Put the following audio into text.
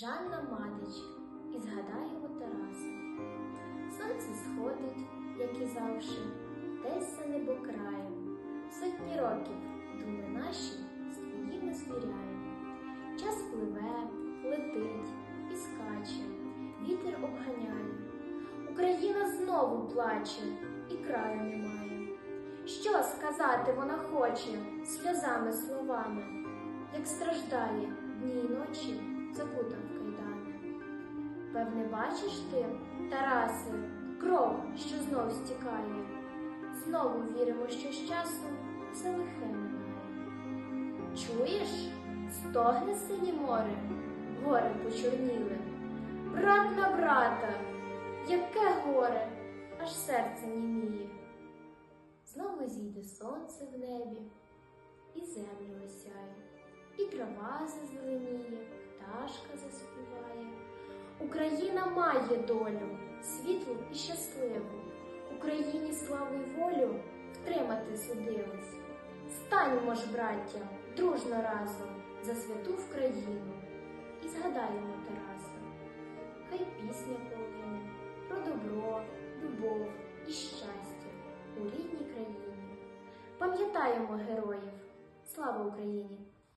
Жанна Мадич і згадаємо Тараса. Сонце сходить, як і завше, десь за небокраєм. Сотні років думи наші з твоїми звіряємо. Час пливе, летить і скаче, вітер обганяє. Україна знову плаче і краю немає. Що сказати вона хоче сльозами словами, як страждає дні й ночі. Певне, бачиш ти, Тарасе, кров, що знов стікає. Знову віримо, що з часом все лихе минає. Чуєш, стогне синє море, гори почорніли. Брат на брата, яке горе, аж серце німіє. Знову зійде сонце в небі, і землю осяє, і трава зазеленіє, пташка. Україна має долю, світлу і щасливу. Україні славу й волю втримати судилось. Станьмо ж, браття, дружно разом за святу Вкраїну і згадаємо Тараса. Хай пісня полине про добро, любов і щастя у рідній країні. Пам'ятаємо героїв. Слава Україні!